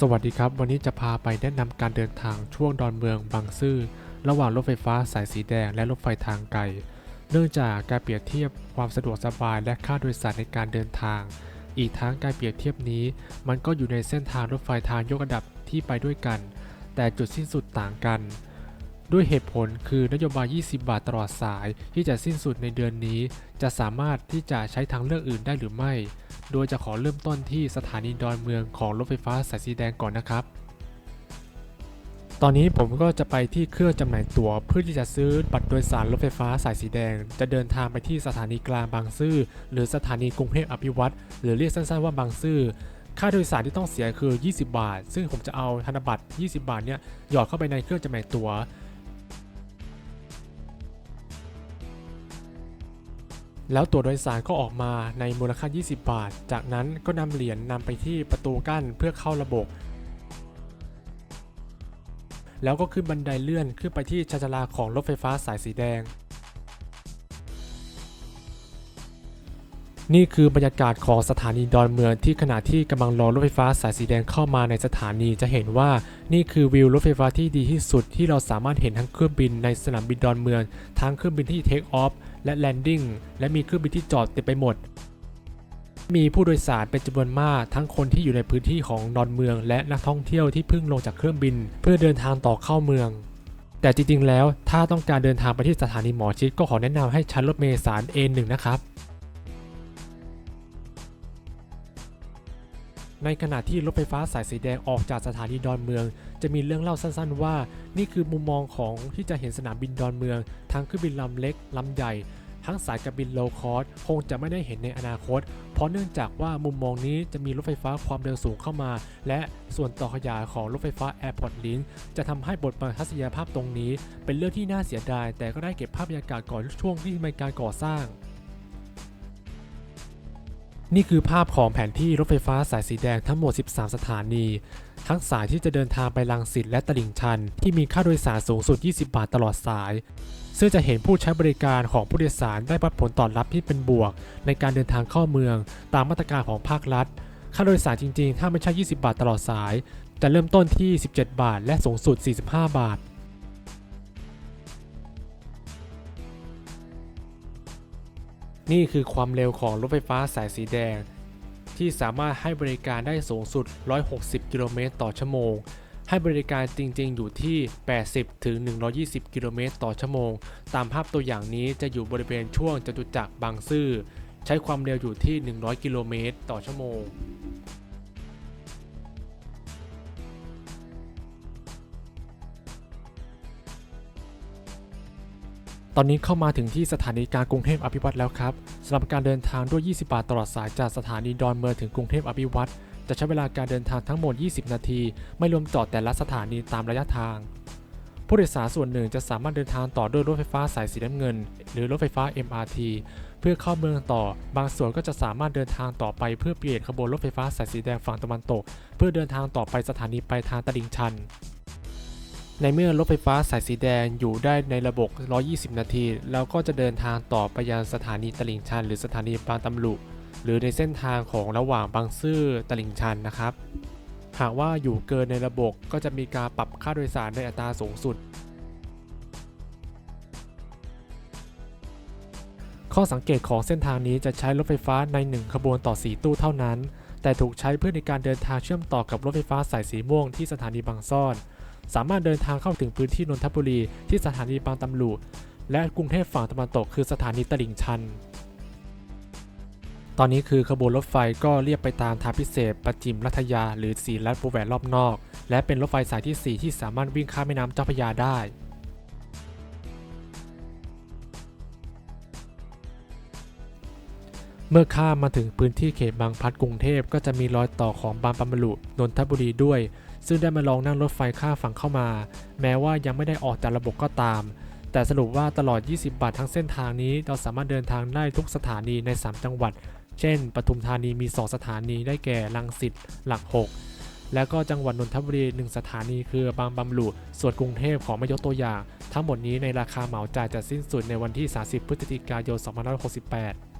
สวัสดีครับ วันนี้จะพาไปแนะนำการเดินทางช่วงดอนเมืองบางซื่อระหว่างรถไฟฟ้าสายสีแดงและรถไฟทางไกล เนื่องจากการเปรียบเทียบความสะดวกสบายและค่าโดยสารในการเดินทาง อีกทั้งการเปรียบเทียบนี้ มันก็อยู่ในเส้นทางรถไฟทางยกระดับที่ไปด้วยกัน แต่จุดสิ้นสุดต่างกัน ด้วยเหตุผลคือนโยบาย 20 บาทตลอดสายที่จะสิ้นสุดในเดือนนี้ จะสามารถที่จะใช้ทางเลือกอื่นได้หรือไม่ โดยจะขอเริ่มต้นที่สถานีดอนเมืองของรถไฟฟ้าสายสีแดงก่อนนะครับ ตอนนี้ผมก็จะไปที่เครื่องจำหน่ายตั๋วเพื่อที่จะซื้อบัตรโดยสารรถไฟฟ้าสายสีแดง จะเดินทางไปที่สถานีกลางบางซื่อหรือสถานีกรุงเทพอภิวัตรหรือเรียกสั้นๆว่าบางซื่อค่าโดยสารที่ต้องเสียคือ 20 บาท ซึ่งผมจะเอาธนบัตร 20 บาทเนี่ยหยอดเข้าไปในเครื่องจำหน่ายตั๋ว แล้วตัวโดยสารก็ออกมาในมูลค่า 20 บาท จากนั้นก็นำเหรียญนนำไปที่ประตูกั้นเพื่อเข้าระบบ แล้วก็ขึ้นบันไดเลื่อนขึ้นไปที่ชานชาลาของรถไฟฟ้าสายสีแดง นี่คือบรรยากาศของสถานีดอนเมืองที่ขณะที่กำลังรอรถไฟฟ้าสายสีแดงเข้ามาในสถานีจะเห็นว่านี่คือวิวรถไฟฟ้าที่ดีที่สุดที่เราสามารถเห็นทั้งเครื่องบินในสนามบินดอนเมืองทั้งเครื่องบินที่เทคออฟ และแลนดิ้งและมีเครื่องบินที่จอดเต็มไปหมด มีผู้โดยสารเป็นจำนวนมากทั้งคนที่อยู่ในพื้นที่ของนอนเมืองและนักท่องเที่ยวที่เพิ่งลงจากเครื่องบิน เพื่อเดินทางต่อเข้าเมือง แต่จริงๆ แล้วถ้าต้องการเดินทางไปที่สถานีหมอชิดก็ขอแนะนำให้ใช้รถเมล์สาย A1 นะครับ ในขณะที่รถไฟฟ้าสายสีแดงออกจากสถานีดอนเมือง จะมีเรื่องเล่าสั้นๆ ว่า นี่คือมุมมองของที่จะเห็นสนามบินดอนเมือง ทั้งเครื่องบินลำเล็กลำใหญ่ ทั้งสายการบินโลคอสคงจะไม่ได้เห็นในอนาคต เพราะเนื่องจากว่ามุมมองนี้จะมีรถไฟฟ้าความเร็วสูงเข้ามา และส่วนต่อขยายของรถไฟฟ้า Airport Link จะทำให้บทบาททัศนียภาพตรงนี้ เป็นเรื่องที่น่าเสียดาย แต่ก็ได้เก็บภาพบรรยากาศก่อนช่วงที่มีการก่อสร้าง นี่คือภาพของแผนที่รถไฟฟ้าสายสีแดงทั้งหมด 13 สถานี ทั้งสายที่จะเดินทางไปลังสิตและตลิ่งชัน ที่มีค่าโดยสารสูงสุด 20 บาทตลอดสาย ซึ่งจะเห็นผู้ใช้บริการของผู้โดยสารได้รับผลตอบรับที่เป็นบวก ในการเดินทางเข้าเมือง ตามมาตรการของภาครัฐ ค่าโดยสารจริงๆ ถ้าไม่ใช่ 20 บาทตลอดสาย จะเริ่มต้นที่ 17 บาท และสูงสุด 45 บาท นี่คือความเร็วของรถไฟฟ้าสายสีแดง ที่สามารถให้บริการได้สูงสุด 160 กิโลเมตรต่อชั่วโมง ให้บริการจริงๆ อยู่ที่ 80 ถึง 120 กิโลเมตรต่อชั่วโมง ตามภาพตัวอย่างนี้จะอยู่บริเวณช่วงจตุจักรบางซื่อ ใช้ความเร็วอยู่ที่ 100 กิโลเมตรต่อชั่วโมง ตอนนี้เข้ามาถึงที่สถานีกลางกรุงเทพอภิวัตรแล้วครับสำหรับการเดินทางด้วย 20 บาทตลอดสายจากสถานีดอนเมืองถึงกรุงเทพอภิวัตรจะใช้เวลาการเดินทางทั้งหมด 20 นาที ไม่รวมจอดแต่ละสถานีตามระยะทาง ผู้โดยสารส่วนหนึ่งจะสามารถเดินทางต่อด้วยรถไฟฟ้าสายสีน้ำเงิน หรือรถไฟฟ้า MRT เพื่อเข้าเมืองต่อ บางส่วนก็จะสามารถเดินทางต่อไปเพื่อเปลี่ยนขบวนรถไฟฟ้าสายสีแดงฝั่งตะวันตก เพื่อเดินทางต่อไปสถานีปลายทางตลิ่งชัน ในเมื่อรถไฟฟ้าสายสีแดงอยู่ได้ในระบบ 120 นาทีแล้วก็จะเดินทางต่อไปยังสถานีตลิ่งชัน หรือสถานีบางตำลุ หรือในเส้นทางของระหว่างบางซื่อตลิ่งชันนะครับ หากว่าอยู่เกินในระบบก็จะมีการปรับค่าโดยสารในอัตราสูงสุด ข้อสังเกตของเส้นทางนี้จะใช้รถไฟฟ้าใน 1 ขบวนต่อ 4 ตู้เท่านั้น แต่ถูกใช้เพื่อในการเดินทางเชื่อมต่อกับรถไฟฟ้าสายสีม่วงที่สถานีบางซ่อน สามารถเดินทางเข้าถึงพื้นที่นนทบุรีที่สถานีบางตำลุและกรุงเทพฝั่งตะวันตกคือสถานีตลิ่งชัน ตอนนี้คือขบวนรถไฟก็เรียบไปตามทางพิเศษประจิมรัฐยา หรือสีลัดวงแหวนรอบนอก และเป็นรถไฟสายที่ 4 ที่สามารถวิ่งข้ามแม่น้ำเจ้าพระยาได้เมื่อข้ามมาถึงพื้นที่เขตบางพลัดกรุงเทพก็จะมีรอยต่อของบางปะมลุนนทบุรีด้วย ซึ่งได้มาลองนั่งรถไฟข้ามฝั่งเข้ามา แม้ว่ายังไม่ได้ออกจากระบบก็ตาม แต่สรุปว่าตลอด 20 บาททั้งเส้นทางนี้ เราสามารถเดินทางได้ทุกสถานีใน 3 จังหวัด เช่น ปทุมธานีมี 2 สถานีได้แก่ลังสิตหลัก 6 แล้วก็จังหวัดนนทบุรี 1 สถานีคือบางบำรุส่วนกรุงเทพขอไม่ยกตัวอย่าง ทั้งหมดนี้ในราคาเหมาจ่ายจะสิ้นสุดในวันที่ 30 พฤศจิกายน 2568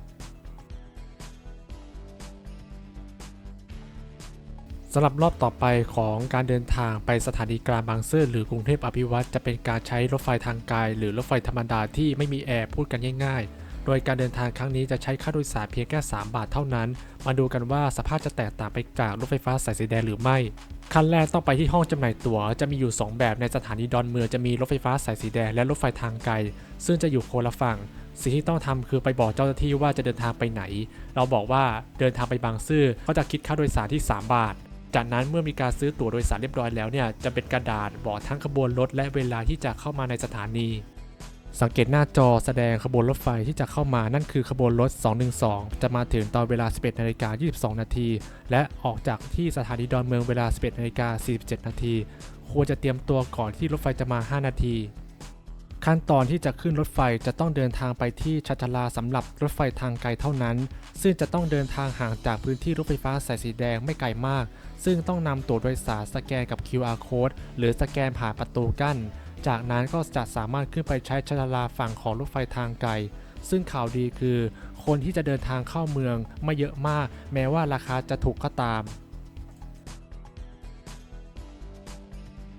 สำหรับรอบต่อไปของการเดินทางไปสถานีกลางบางซื่อหรือกรุงเทพอภิวัตจะเป็นการใช้รถไฟทางไกลหรือรถไฟธรรมดาที่ไม่มีแอร์พูดกันง่ายๆ โดยการเดินทางครั้งนี้จะใช้ค่าโดยสารเพียงแค่ 3 บาทเท่านั้น มาดูกันว่าสภาพจะแตกต่างไปจากรถไฟฟ้าสายสีแดงหรือไม่ขั้นแรกต้องไปที่ห้องจำหน่ายตั๋วจะมีอยู่ 2 แบบในสถานีดอนเมืองจะมีรถไฟฟ้าสายสีแดงและรถไฟทางไกล ซึ่งจะอยู่โคนละฝั่ง สิ่งที่ต้องทำคือไปบอกเจ้าหน้าที่ว่าจะเดินทางไปไหน เราบอกว่าเดินทางไปบางซื่อเขาจะคิดค่าโดยสารที่ 3 บาท จากนั้นเมื่อมีการซื้อตั๋วโดยสารเรียบร้อยแล้วเนี่ยจะเป็นกระดาษบอกทั้งขบวนรถและเวลาที่จะเข้ามาในสถานี สังเกตหน้าจอแสดงขบวนรถไฟที่จะเข้ามานั่นคือขบวนรถ 212 จะมาถึงตอนเวลา 11นาฬิกา22 นาที และออกจากที่สถานีดอนเมืองเวลา 11นาฬิกา47 นาที ควรจะเตรียมตัวก่อนที่รถไฟจะมา 5 นาที ขั้นตอนที่จะขึ้นรถไฟจะต้องเดินทางไปที่ชัชลาสำหรับรถไฟทางไกลเท่านั้น ซึ่งจะต้องเดินทางห่างจากพื้นที่รถไฟฟ้าสายสีแดงไม่ไกลมาก ซึ่งต้องนำตั๋วโดยสารสแกนกับ QR code หรือสแกนผ่านประตูกั้น จากนั้นก็จะสามารถขึ้นไปใช้ชัชลาฝั่งของรถไฟทางไกล ซึ่งข่าวดีคือ คนที่จะเดินทางเข้าเมืองไม่เยอะมาก แม้ว่าราคาจะถูกก็ตาม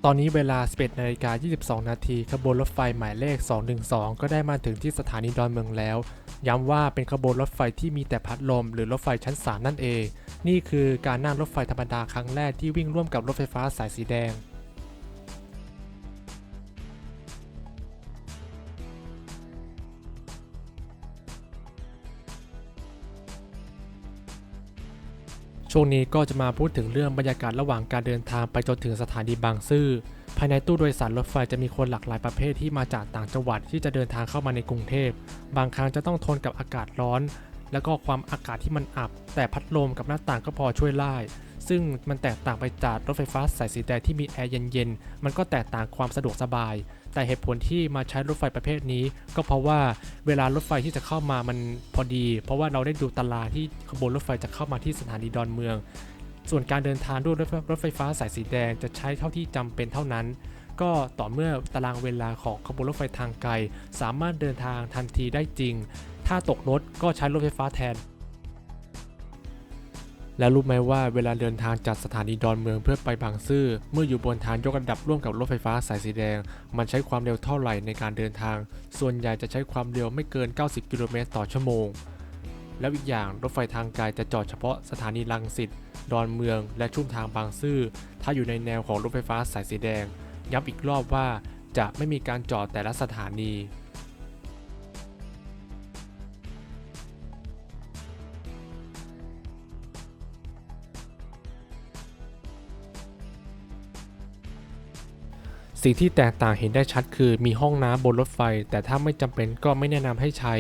ตอนนี้เวลา 11นาฬิกา22 นาทีขบวนรถไฟหมายเลข 212 ก็ได้มาถึงที่สถานีดอนเมืองแล้ว ย้ำว่าเป็นขบวนรถไฟที่มีแต่พัดลม หรือรถไฟชั้น 3 นั่นเอง นี่คือการนั่งรถไฟธรรมดาครั้งแรกที่วิ่งร่วมกับรถไฟฟ้าสายสีแดง ช่วงนี้ก็จะมาพูดถึงเรื่องบรรยากาศระหว่างการเดินทางไปจนถึงสถานีบางซื่อ ภายในตู้โดยสารรถไฟจะมีคนหลากหลายประเภทที่มาจากต่างจังหวัดที่จะเดินทางเข้ามาในกรุงเทพ บางครั้งจะต้องทนกับอากาศร้อน แล้วก็ความอากาศที่มันอับ แต่พัดลมกับหน้าต่างก็พอช่วยไล่ซึ่งมันแตกต่างไปจากรถไฟฟ้าสายสีแดงที่มีแอร์เย็นๆ มันก็แตกต่างความสะดวกสบาย แต่เหตุผลที่มาใช้รถไฟประเภทนี้ ก็เพราะว่าเวลารถไฟที่จะเข้ามามันพอดี เพราะว่าเราได้ดูตารางที่ขบวนรถไฟจะเข้ามาที่สถานีดอนเมือง ส่วนการเดินทางด้วยรถไฟฟ้าสายสีแดงจะใช้เท่าที่จำเป็นเท่านั้น ก็ต่อเมื่อตารางเวลาของขบวนรถไฟทางไกล สามารถเดินทางทันทีได้จริง ถ้าตกรถก็ใช้รถไฟฟ้าแทน แล้วรู้ไหมว่าเวลาเดินทางจากสถานีดอนเมืองเพื่อไปบางซื่อเมื่ออยู่บนทางยกระดับร่วมกับรถไฟฟ้าสายสีแดง มันใช้ความเร็วเท่าไหร่ในการเดินทาง ส่วนใหญ่จะใช้ความเร็วไม่เกิน 90 กิโลเมตรต่อชั่วโมง แล้วอีกอย่างรถไฟทางไกลจะจอดเฉพาะสถานีลังสิตดอนเมือง และชุ่มทางบางซื่อถ้าอยู่ในแนวของรถไฟฟ้าสายสีแดง ย้ำอีกรอบว่าจะไม่มีการจอดแต่ละสถานี สิ่งที่แตกต่างเห็นได้ชัดคือมีห้องน้ำบนรถไฟ แต่ถ้าไม่จำเป็นก็ไม่แนะนำให้ใช้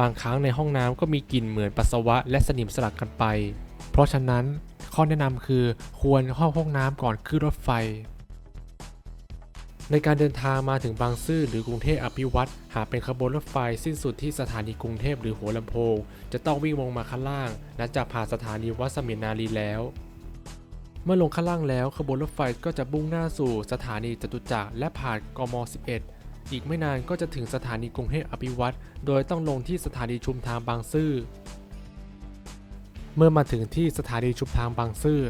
บางครั้งในห้องน้ำก็มีกลิ่นเหมือนปัสสาวะและสนิมสลับกันไป เพราะฉะนั้นข้อแนะนำคือควรเข้าห้องน้ำก่อนขึ้นรถไฟ ในการเดินทางมาถึงบางซื่อหรือกรุงเทพอภิวัตรหากเป็นขบวนรถไฟสิ้นสุดที่สถานีกรุงเทพหรือหัวลำโพง จะต้องวิ่งลงมาข้างล่าง และจะผ่านสถานีวัดสมินารีแล้ว เมื่อลงข้างล่างแล้วขบวนรถไฟก็จะบุ่งหน้าสู่สถานีจตุจักรและผ่านกม 11 อีกไม่นานก็จะถึงสถานีกรุงเทพอภิวัตรโดยต้องลงที่สถานีชุมทางบางซื่อ เมื่อมาถึงที่สถานีชุมทางบางซื่อ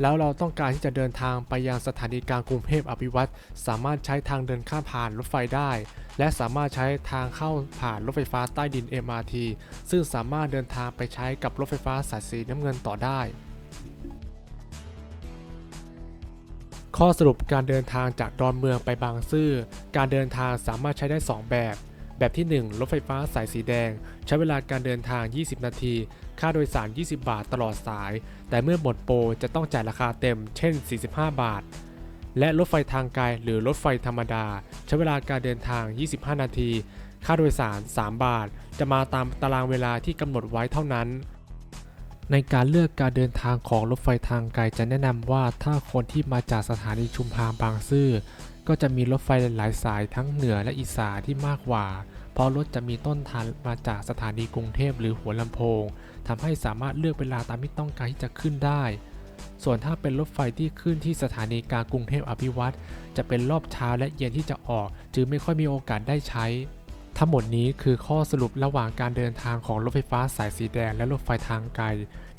แล้วเราต้องการที่จะเดินทางไปยังสถานีกลางกรุงเทพอภิวัตรสามารถใช้ทางเดินข้ามผ่านรถไฟได้ และสามารถใช้ทางเข้าผ่านรถไฟฟ้าใต้ดิน MRT ซึ่งสามารถเดินทางไปใช้กับรถไฟฟ้าสายสีน้ำเงินต่อได้ ข้อสรุปการเดินทางจากดอนเมืองไปบางซื่อ การเดินทางสามารถใช้ได้ 2 แบบ แบบที่ 1 รถไฟฟ้าสายสีแดง ใช้เวลาการเดินทาง 20 นาที ค่าโดยสาร 20 บาทตลอดสาย แต่เมื่อหมดโปรจะต้องจ่ายราคาเต็ม เช่น 45 บาท และรถไฟทางไกลหรือรถไฟธรรมดา ใช้เวลาการเดินทาง 25 นาที ค่าโดยสาร 3 บาท จะมาตามตารางเวลาที่กำหนดไว้เท่านั้น ในการเลือกการเดินทางของรถไฟทางไกลจะแนะนำว่าถ้าคนที่มาจากสถานีชุมพางบางซื่อก็จะมีรถไฟหลายสายทั้งเหนือและอีสานที่มากกว่า เพราะรถจะมีต้นทางมาจากสถานีกรุงเทพหรือหัวลำโพงทำให้สามารถเลือกเวลาตามที่ต้องการที่จะขึ้นได้ ส่วนถ้าเป็นรถไฟที่ขึ้นที่สถานีกลางกรุงเทพอภิวัตรจะเป็นรอบเช้าและเย็นที่จะออก จึงไม่ค่อยมีโอกาสได้ใช้ ทั้งหมดนี้คือข้อสรุประหว่างการเดินทางของรถไฟฟ้าสายสีแดงและรถไฟทางไกล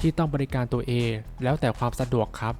ที่ต้องบริการตัวเอง แล้วแต่ความสะดวกครับ